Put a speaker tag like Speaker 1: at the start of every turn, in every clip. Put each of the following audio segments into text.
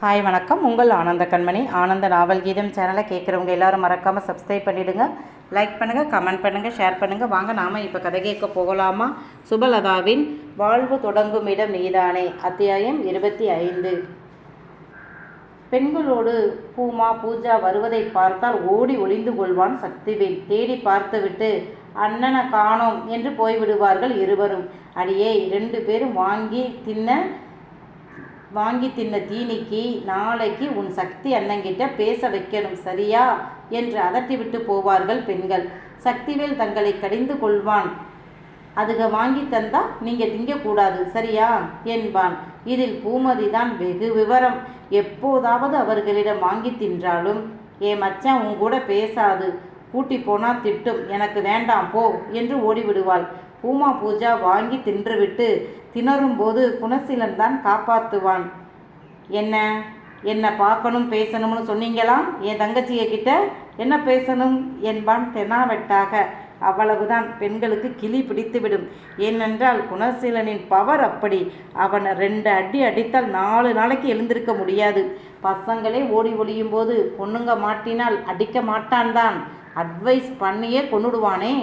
Speaker 1: Hi வணக்கம். உங்கள் ஆனந்த கண்மணி. ஆனந்த நாவல் கீதம் சேனலை கேட்குறவங்க எல்லாரும் மறக்காமல் சப்ஸ்கிரைப் பண்ணிவிடுங்க லைக் பண்ணுங்கள் கமெண்ட் பண்ணுங்கள் ஷேர் பண்ணுங்கள் வாங்க நாம் இப்போ கதை கேட்க போகலாமா? சுபலதாவின் வாழ்வு தொடங்கும் இடம் நீதானே அத்தியாயம் இருபத்தி ஐந்து. பெண்களோடு பூமா பூஜா வருவதை பார்த்தால் ஓடி ஒளிந்து கொள்வான் சக்திவேல். தேடி பார்த்துவிட்டு அண்ணனை காணோம் என்று போய்விடுவார்கள் இருவரும். அடியே ரெண்டு பேரும் வாங்கி தின்ன வாங்கி தின்ன தீனிக்கு நாளைக்கு உன் சக்தி அண்ணங்கிட்ட பேச வைக்கணும் சரியா? என்று அதட்டிவிட்டு போவார்கள் பெண்கள். சக்திவேல் தங்களை கடிந்து கொள்வான். அதுக வாங்கி தந்தா நீங்க திங்கக்கூடாது சரியா? என்பான். இதில் பூமதி தான் வெகு விவரம். எப்போதாவது அவர்களிடம் வாங்கி தின்றாலும் ஏ மச்சான் உன் கூட பேசாது. கூட்டி போனா திட்டும். எனக்கு வேண்டாம் போ என்று ஓடிவிடுவாள். பூமா பூஜா வாங்கி தின்றுவிட்டு திணறும் போது குணசீலன் தான் காப்பாற்றுவான் என்ன? என்ன பார்க்கணும் பேசணும்னு சொன்னீங்களா? என் தங்கச்சிய கிட்ட என்ன பேசணும் என்பான் தெனாவெட்டாக. அவ்வளவுதான் பெண்களுக்கு கிளி பிடித்துவிடும். ஏனென்றால் குணசீலனின் பவர் அப்படி. அவன் ரெண்டு அடி அடித்தால் நாலு நாளைக்கு எழுந்திருக்க முடியாது. பசங்களே ஓடி ஒளியும் போது பொண்ணுங்க மாட்டினால் அடிக்க மாட்டான் தான் அட்வைஸ் பண்ணியே கொன்னுடுவானே.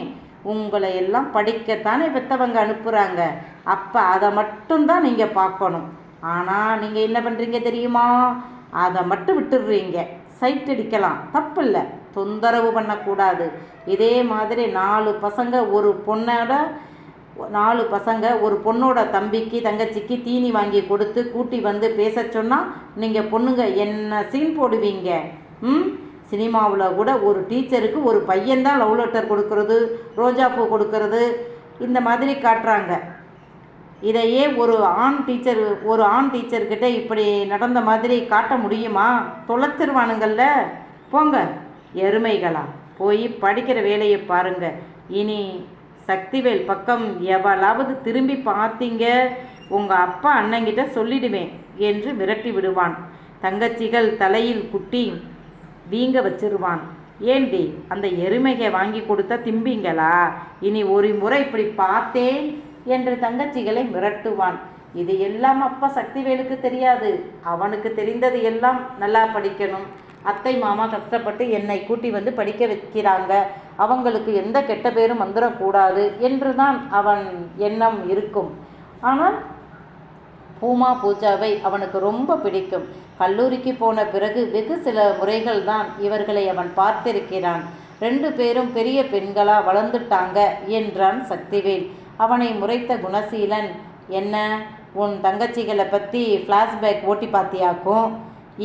Speaker 1: உங்களை எல்லாம் படிக்கத்தானே பெத்தவங்க அனுப்புகிறாங்க அப்போ அதை மட்டும்தான் நீங்கள் பார்க்கணும். ஆனால் நீங்கள் என்ன பண்ணுறீங்க தெரியுமா? அதை மட்டும் விட்டுடுறீங்க. சைட் அடிக்கலாம். தப்பு இல்லை தொந்தரவு பண்ணக்கூடாது. இதே மாதிரி நாலு பசங்க ஒரு பொண்ணோட நாலு பசங்க ஒரு பொண்ணோட தம்பிக்கு தங்கச்சிக்கு தீனி வாங்கி கொடுத்து கூட்டி வந்து பேச சொன்னால் நீங்கள் பொண்ணுங்க என்ன சீன் போடுவீங்க? ம்? சினிமாவில் கூட ஒரு டீச்சருக்கு ஒரு பையன்தான் லவ் லெட்டர் கொடுக்கறது ரோஜாப்பூ கொடுக்கறது இந்த மாதிரி காட்டுறாங்க. இதையே ஒரு ஆண் டீச்சர் ஒரு ஆண் டீச்சர்கிட்ட இப்படி நடந்த மாதிரி காட்ட முடியுமா? தொலைச்சிருவானுங்கள்ல. போங்க எருமைகளா. போய் படிக்கிற வேலையை பாருங்க. இனி சக்திவேல் பக்கம் எவளாவது திரும்பி பார்த்தீங்க உங்கள் அப்பா அண்ணங்கிட்ட சொல்லிடுவேன் என்று விரட்டி விடுவான். தங்கச்சிகள் தலையில் குட்டி வீங்க வச்சிருவான். ஏண்டி அந்த எருமைகை வாங்கி கொடுத்தா திம்பிங்களா? இனி ஒரு முறை இப்படி பார்த்தேன் என்று தங்கச்சிகளை மிரட்டுவான். இது எல்லாம் அப்பா சக்திவேலுக்கு தெரியாது. அவனுக்கு தெரிந்தது எல்லாம் நல்லா படிக்கணும். அத்தை மாமா கஷ்டப்பட்டு என்னை கூட்டி வந்து படிக்க வைக்கிறாங்க. அவங்களுக்கு எந்த கெட்ட பேரும் வந்துடக்கூடாது என்று தான் அவன் எண்ணம் இருக்கும். ஆனால் பூமா பூஜாவை அவனுக்கு ரொம்ப பிடிக்கும். கல்லூரிக்கு போன பிறகு வெகு சில முறைகள் தான் இவர்களை அவன் பார்த்திருக்கிறான். ரெண்டு பேரும் பெரிய பெண்களா வளர்ந்துட்டாங்க என்றான் சக்திவேல். அவனை முறைத்த குணசீலன் என்ன உன் தங்கச்சிகளை பற்றி ஃப்ளாஷ்பேக் ஓட்டி பார்த்தியாக்கும்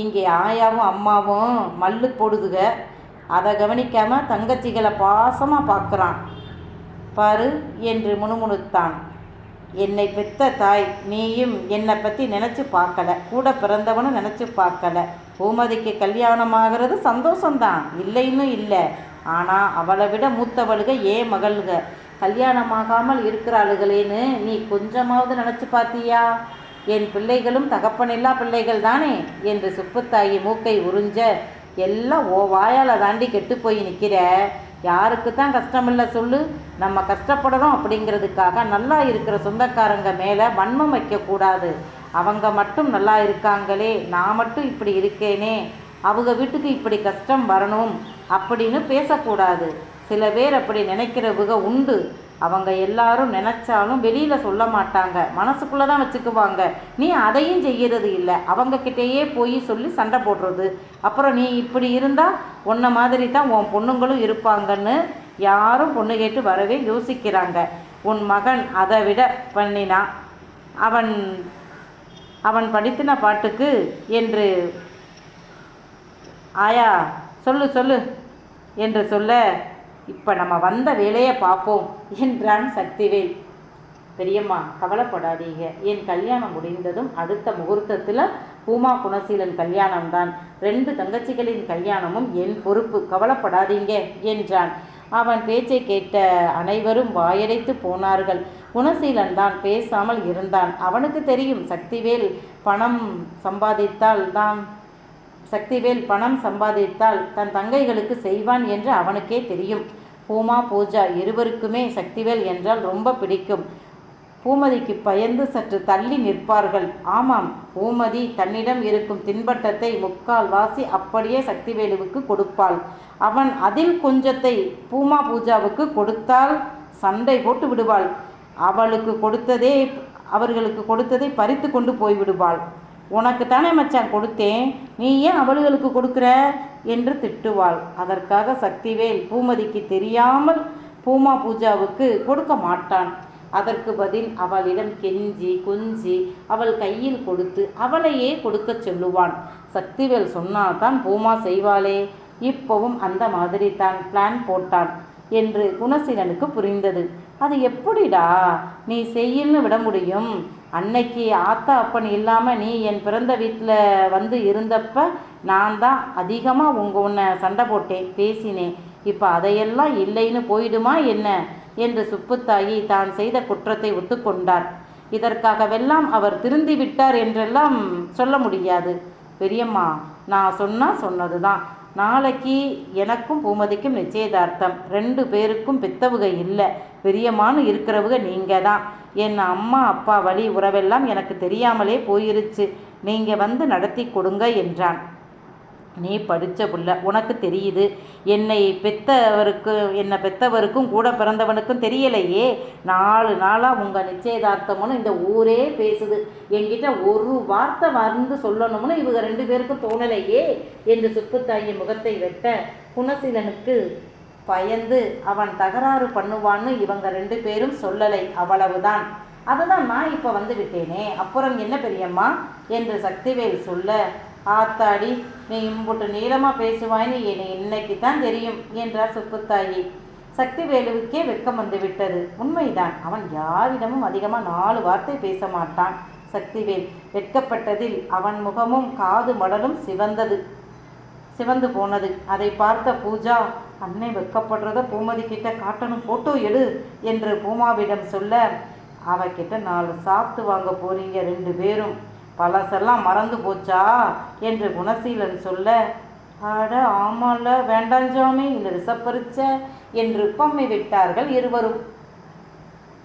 Speaker 1: இங்கே ஆயாவும் அம்மாவும் மல்லு போடுதுக. அதை கவனிக்காம தங்கச்சிகளை பாசமாக பார்க்குறான் பாரு என்று முணுமுணுத்தான். என்னை பெத்த தாய் நீயும் என்னை பற்றி நினச்சி பார்க்கல. கூட பிறந்தவனும் நினச்சி பார்க்கல. பூமதிக்கு கல்யாணமாகிறது சந்தோஷம்தான். இல்லைன்னு இல்லை. ஆனால் அவளை விட மூத்தவளுக ஏன் மகள்க. கல்யாணமாகாமல் இருக்கிறாளுகளேன்னு நீ கொஞ்சமாவது நினச்சி பார்த்தியா? என் பிள்ளைகளும் தகப்பனில்லா பிள்ளைகள் தானே என்று சுப்புத்தாயி மூக்கை உறிஞ்ச எல்லாம் ஓ வாயால் தாண்டி கெட்டு போய் நிற்கிற யாருக்கு தான் கஷ்டமில்ல சொல்லு நம்ம கஷ்டப்படுறோம் அப்படிங்கிறதுக்காக நல்லா இருக்கிற சொந்தக்காரங்க மேலே வன்மம் வைக்கக்கூடாது. அவங்க மட்டும் நல்லா இருக்காங்களே நான் மட்டும் இப்படி இருக்கேனே அவங்க வீட்டுக்கு இப்படி கஷ்டம் வரணும் அப்படின்னு பேசக்கூடாது. சில பேர் அப்படி நினைக்கிறவங்க உண்டு. அவங்க எல்லாரும் நினச்சாலும் வெளியில் சொல்ல மாட்டாங்க. மனசுக்குள்ளே தான் வச்சுக்குவாங்க. நீ அதையும் செய்யறது இல்லை. அவங்கக்கிட்டேயே போய் சொல்லி சண்டை போடுறது. அப்புறம் நீ இப்படி இருந்தால் உன்ன மாதிரி தான் உன் பொண்ணுங்களும் இருப்பாங்கன்னு யாரும் பொண்ணு கேட்டு வரவே யோசிக்கிறாங்க. உன் மகன் அதை விட பண்ணினான் அவன் அவன் படித்தின பாட்டுக்கு என்று ஆயா சொல்லு சொல்லு என்று சொல்ல இப்போ நம்ம வந்த வேலையை பார்ப்போம் என்றான் சக்திவேல். பெரியம்மா கவலைப்படாதீங்க. என் கல்யாணம் முடிந்ததும் அடுத்த முகூர்த்தத்தில் பூமா குணசீலன் கல்யாணம்தான். ரெண்டு தங்கச்சிகளின் கல்யாணமும் என் பொறுப்பு. கவலைப்படாதீங்க என்றான். அவன் பேச்சை கேட்ட அனைவரும் வாயடைத்து போனார்கள். குணசீலன் தான் பேசாமல் இருந்தான். அவனுக்கு தெரியும் சக்திவேல் பணம் சம்பாதித்தால் தான் சக்திவேல் பணம் சம்பாதித்தால் தன் தங்கைகளுக்கு செய்வான் என்று அவனுக்கே தெரியும். பூமா பூஜா இருவருக்குமே சக்திவேல் என்றால் ரொம்ப பிடிக்கும். பூமதிக்கு பயந்து சற்று தள்ளி நிற்பார்கள். ஆமாம் பூமதி தன்னிடம் இருக்கும் தின்பட்டத்தை முக்கால் வாசி அப்படியே சக்திவேலுவுக்கு கொடுப்பாள். அவன் அதில் கொஞ்சத்தை பூமா பூஜாவுக்கு கொடுத்தால் சண்டை போட்டு விடுவாள். அவளுக்கு கொடுத்ததே அவர்களுக்கு கொடுத்ததை பறித்து கொண்டு போய்விடுவாள். உனக்கு தானே மச்சான் கொடுத்தேன். நீ ஏன் அவளுகளுக்கு கொடுக்குற? என்று திட்டுவாள். அதற்காக சக்திவேல் பூமதிக்கு தெரியாமல் பூமா பூஜாவுக்கு கொடுக்க மாட்டான். அதற்கு பதில் அவளிடம் கெஞ்சி குஞ்சி அவள் கையில் கொடுத்து அவளையே கொடுக்கச் சொல்லுவான். சக்திவேல் சொன்னாதான் பூமா செய்வாளே. இப்போவும் அந்த மாதிரி தான் பிளான் போட்டான் என்று குணசீலனுக்கு புரிந்தது. அது எப்படிடா? நீ செய்யுன்னு விட முடியும். அன்னைக்கு ஆத்தா அப்பன் இல்லாமல் நீ என் பிறந்த வீட்டில் வந்து இருந்தப்ப நான் தான் அதிகமாக உங்கள் உன்னை சண்டை போட்டேன் பேசினேன். இப்போ அதையெல்லாம் இல்லைன்னு போயிடுமா என்ன? என்று சுப்புத்தாயி தான் செய்த குற்றத்தை ஒத்துக்கொண்டார். இதற்காகவெல்லாம் அவர் திருந்தி விட்டார் என்றெல்லாம் சொல்ல முடியாது. பெரியம்மா நான் சொன்னால் சொன்னது தான் நாளைக்கு எனக்கும் பூமதிக்கும் நிச்சயதார்த்தம். ரெண்டு பேருக்கும் பித்தவுக இல்லை. பெரியமானு இருக்கிறவுக நீங்கள் தான் என் அம்மா அப்பா வழி உறவெல்லாம் எனக்கு தெரியாமலே போயிருச்சு. நீங்கள் வந்து நடத்தி கொடுங்க என்றான். நீ படித்த புள்ள உனக்கு தெரியுது. என்னை பெத்தவருக்கு என்னை பெத்தவருக்கும் கூட பிறந்தவனுக்கும் தெரியலையே. நாலு நாளாக உங்கள் நிச்சயதார்த்தம்னு இந்த ஊரே பேசுது. என்கிட்ட ஒரு வார்த்தை வந்து சொல்லணும்னு இவங்க ரெண்டு பேருக்கும் தோணலையே என்று சுப்புத்தாயி முகத்தை வெட்ட குணசீலனுக்கு பயந்து அவன் தகராறு பண்ணுவான்னு இவங்க ரெண்டு பேரும் சொல்லலை அவ்வளவுதான். அதுதான் நான் இப்போ வந்து விட்டேனே. அப்புறம் என்ன பெரியம்மா? என்று சக்திவேல் சொல்ல ஆத்தாடி நீ இம்புட்டு நீளமாக பேசுவாய்ன்னு என்னை இன்னைக்கு தான் தெரியும் என்றார் சுப்புத்தாயி சக்திவேலுவுக்கே வெக்கம் வந்து விட்டது உண்மைதான் அவன் யாரிடமும் அதிகமாக நாலு வார்த்தை பேச மாட்டான் சக்திவேல் வெட்கப்பட்டதில் அவன் முகமும் காது மடலும் சிவந்தது சிவந்து போனது. அதை பார்த்த பூஜா அன்னை வெக்கப்படுறத பூமதி கிட்ட காட்டணும் போட்டோ எடு என்று பூமாவிடம் சொல்ல அவகிட்ட நாலு சாத்து வாங்க போறீங்க ரெண்டு பேரும். பழசெல்லாம் மறந்து போச்சா? என்று குணசீலன் சொல்ல அட ஆமால வேண்டாஞ்சாமி இந்த விசப்பரிச்ச என்று பம்மி விட்டார்கள் இருவரும்.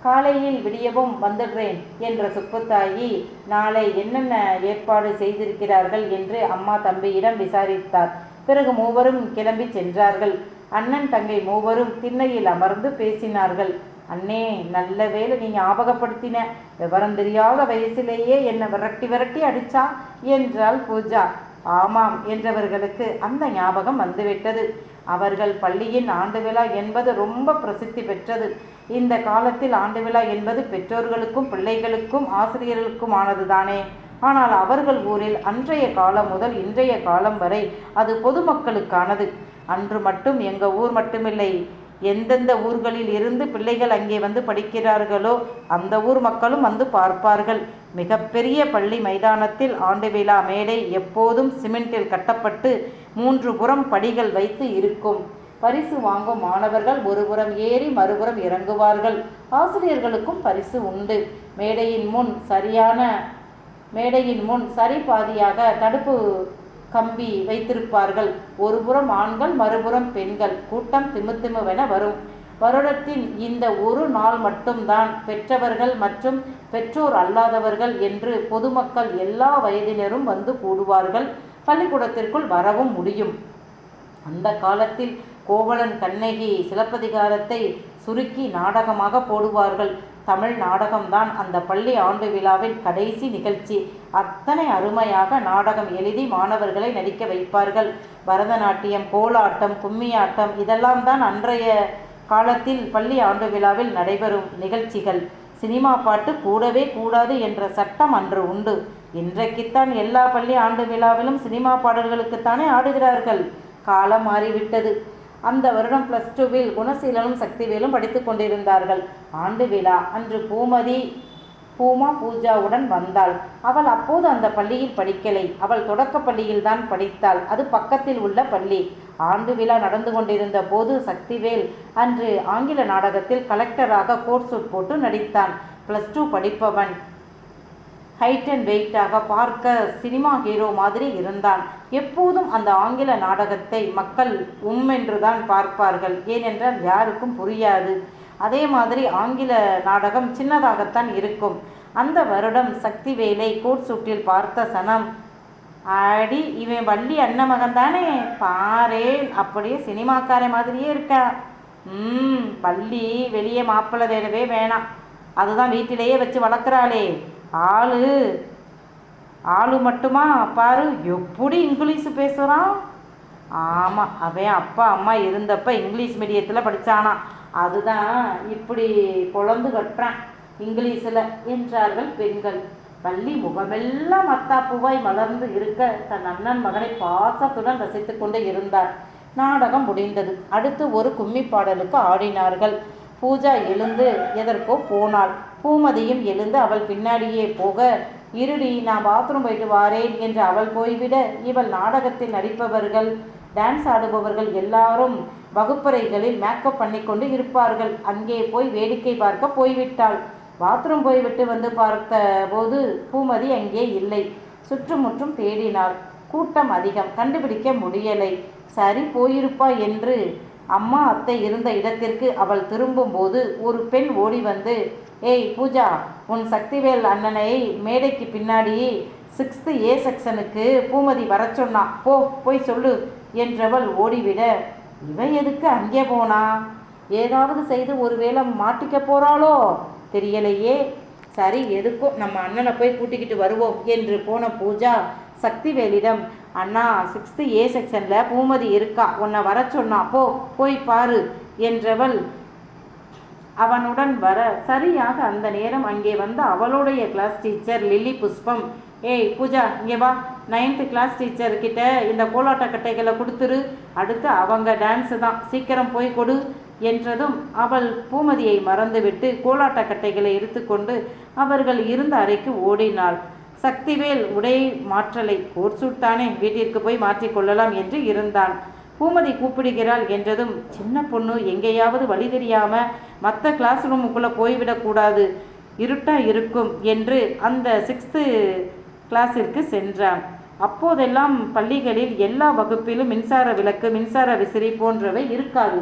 Speaker 1: காலையில் விடியவும் வந்துடுறேன் என்ற சுப்புத்தாயி நாளை என்னென்ன ஏற்பாடு செய்திருக்கிறார்கள்? என்று அம்மா தம்பியிடம் விசாரித்தார். பிறகு மூவரும் கிளம்பி சென்றார்கள். அண்ணன் தங்கை மூவரும் திண்ணையில் அமர்ந்து பேசினார்கள். அண்ணே நல்ல வேலை நீ ஞாபகப்படுத்தின. விவரம் தெரியாத வயசிலேயே என்னை விரட்டி விரட்டி அடிச்சா? என்றாள் பூஜா. ஆமாம் என்றவர்களுக்கு அந்த ஞாபகம் வந்துவிட்டது. அவர்கள் பள்ளியின் ஆண்டு விழா என்பது ரொம்ப பிரசித்தி பெற்றது. இந்த காலத்தில் ஆண்டு விழா என்பது பெற்றோர்களுக்கும் பிள்ளைகளுக்கும் ஆசிரியர்களுக்குமானது தானே ஆனால் அவர்கள் ஊரில் அன்றைய காலம் முதல் இன்றைய காலம் வரை அது பொதுமக்களுக்கானது. அன்று மட்டும் எங்கள் ஊர் மட்டுமில்லை. எந்தெந்த ஊர்களில் இருந்து பிள்ளைகள் அங்கே வந்து படிக்கிறார்களோ அந்த ஊர் மக்களும் வந்து பார்ப்பார்கள். மிகப்பெரிய பள்ளி மைதானத்தில் ஆண்டு விழா மேடை எப்போதும் சிமெண்டில் கட்டப்பட்டு மூன்று புறம் படிகள் வைத்து இருக்கும். பரிசு வாங்கும் மாணவர்கள் ஒருபுறம் ஏறி மறுபுறம் இறங்குவார்கள். ஆசிரியர்களுக்கும் பரிசு உண்டு. மேடையின் முன் சரியான மேடையின் முன் சரி பாதியாக தடுப்பு கம்பி வைத்திருப்பார்கள். ஒருபுறம் ஆண்கள் மறுபுறம் பெண்கள். கூட்டம் திமுத்திமுவென வரும். வருடத்தின் இந்த ஒரு நாள் மட்டும்தான் பெற்றவர்கள் மற்றும் பெற்றோர் அல்லாதவர்கள் என்று பொதுமக்கள் எல்லா வயதினரும் வந்து கூடுவார்கள். பள்ளிக்கூடத்திற்குள் வரவும் முடியும். அந்த காலத்தில் கோவலன் கண்ணகி சிலப்பதிகாரத்தை சுருக்கி நாடகமாக போடுவார்கள். தமிழ் நாடகம்தான் அந்த பள்ளி ஆண்டு விழாவின் கடைசி நிகழ்ச்சி. அத்தனை அருமையாக நாடகம் எழுதி மாணவர்களை நடிக்க வைப்பார்கள். பரதநாட்டியம் கோலாட்டம் கும்மியாட்டம் இதெல்லாம் தான் அன்றைய காலத்தில் பள்ளி ஆண்டு விழாவில் நடைபெறும் நிகழ்ச்சிகள். சினிமா பாட்டு கூடவே கூடாது என்ற சட்டம் அன்று உண்டு. இன்றைக்குத்தான் எல்லா பள்ளி ஆண்டு விழாவிலும் சினிமா பாடல்களுக்குத்தானே ஆடுகிறார்கள். காலம் மாறிவிட்டது. அந்த வருடம் ப்ளஸ் டூவில் குணசீலனும் சக்திவேலும் படித்து கொண்டிருந்தார்கள். ஆண்டு விழா. அன்று பூமதி பூமா பூஜாவுடன் வந்தாள். அவள் அப்போது அந்த பள்ளியில் படிக்கலை. அவள் தொடக்க பள்ளியில் தான் படித்தாள். அது பக்கத்தில் உள்ள பள்ளி. ஆண்டு விழா நடந்து கொண்டிருந்த போது சக்திவேல் அன்று ஆங்கில நாடகத்தில் கலெக்டராக கோட் சூட் போட்டு நடித்தான். ப்ளஸ் டூ படிப்பவன். ஹைட் அண்ட் வெயிட்டாக பார்க்க சினிமா ஹீரோ மாதிரி இருந்தான். எப்போதும் அந்த ஆங்கில நாடகத்தை மக்கள் உம்மென்றுதான் பார்ப்பார்கள். ஏனென்றால் யாருக்கும் புரியாது. அதே மாதிரி ஆங்கில நாடகம் சின்னதாகத்தான் இருக்கும். அந்த வருடம் சக்திவேலை கோட் சூட்டில் பார்த்த சனம் அடி இவன் வள்ளி அண்ணமகன் தானே? பாரேன். அப்படியே சினிமாக்கார மாதிரியே இருக்கான் ம் வள்ளி வெளியே மாப்பிள்ளை தேடவே வேணாம். அதுதான் வீட்டிலேயே வச்சு வளர்க்குறாளே. ஆளு. ஆளு மட்டுமா? பாரு எப்படி இங்கிலீஷ் பேசுகிறான் ஆமாம் அவன் அப்பா அம்மா இருந்தப்ப இங்கிலீஷ் மீடியத்தில் படித்தானா அதுதான் இப்படி குழந்து கட்டுறான். இங்கிலீஷில் என்றார்கள் பெண்கள். பள்ளி முகமெல்லாம் மத்தாப்பூவாய் மலர்ந்து இருக்க தன் அண்ணன் மகனை பாசத்துடன் ரசித்து கொண்டு இருந்தார். நாடகம் முடிந்தது. அடுத்து ஒரு கும்மி பாடலுக்கு ஆடினார்கள். பூஜா எழுந்து எதற்கோ போனாள். பூமதியும் எழுந்து அவள் பின்னாடியே போக இருடி நான் பாத்ரூம் போயிட்டு வாரேன் என்று அவள் போய்விட இவள் நாடகத்தில் நடிப்பவர்கள் டான்ஸ் ஆடுபவர்கள் எல்லாரும் வகுப்பறைகளில் மேக்கப் பண்ணிக்கொண்டு இருப்பார்கள். அங்கே போய் வேடிக்கை பார்க்க போய்விட்டாள். பாத்ரூம் போய்விட்டு வந்து பார்த்த போது பூமதி அங்கே இல்லை. சுற்றுமுற்றும் தேடினாள். கூட்டம் அதிகம். கண்டுபிடிக்க முடியலை. சரி போயிருப்பா என்று அம்மா அத்தை இருந்த இடத்திற்கு அவள் திரும்பும்போது ஒரு பெண் ஓடி வந்து ஏய் பூஜா உன் சக்திவேல் அண்ணனை மேடைக்கு பின்னாடி சிக்ஸ்த்து ஏ செக்ஷனுக்கு பூமதி வர சொன்னா போ போய் சொல்லு என்றவள் ஓடிவிட இவன் எதுக்கு அங்கே போனா? ஏதாவது செய்து ஒருவேளை மாட்டிக்க போறாளோ? தெரியலையே. சரி எதுக்கும் நம்ம அண்ணனை போய் கூட்டிக்கிட்டு வருவோம் என்று போன பூஜா சக்திவேலிடம் அண்ணா சிக்ஸ்த்து ஏ செக்ஷனில் பூமதி இருக்கா? உன்னை வர சொன்னா போ போய் பாரு என்றவள் அவனுடன் வர சரியாக அந்த நேரம் அங்கே வந்த அவளுடைய கிளாஸ் டீச்சர் லில்லி புஷ்பம். ஏய் பூஜா இங்கே வா. நைன்த்து கிளாஸ் டீச்சர்கிட்ட இந்த கோலாட்ட கட்டைகளை கொடுத்துரு. அடுத்து அவங்க டான்ஸு தான். சீக்கிரம் போய் கொடு என்றதும் அவள் பூமதியை மறந்துவிட்டு கோலாட்ட கட்டைகளை எடுத்துக்கொண்டு அவர்கள் இருந்த அறைக்கு ஓடினாள். சக்திவேல் உடை மாற்றலை கோட் சூட் தானே வீட்டிற்கு போய் மாற்றிக்கொள்ளலாம் என்று இருந்தான். பூமதி கூப்பிடுகிறாள் என்றதும் சின்ன பொண்ணு எங்கேயாவது வழி தெரியாம மற்ற கிளாஸ் ரூமுக்குள்ளே போய்விடக்கூடாது இருட்டா இருக்கும் என்று அந்த சிக்ஸ்த்து கிளாஸிற்கு சென்றான். அப்போதெல்லாம் பள்ளிகளில் எல்லா வகுப்பிலும் மின்சார விளக்கு மின்சார விசிறி போன்றவை இருக்காது.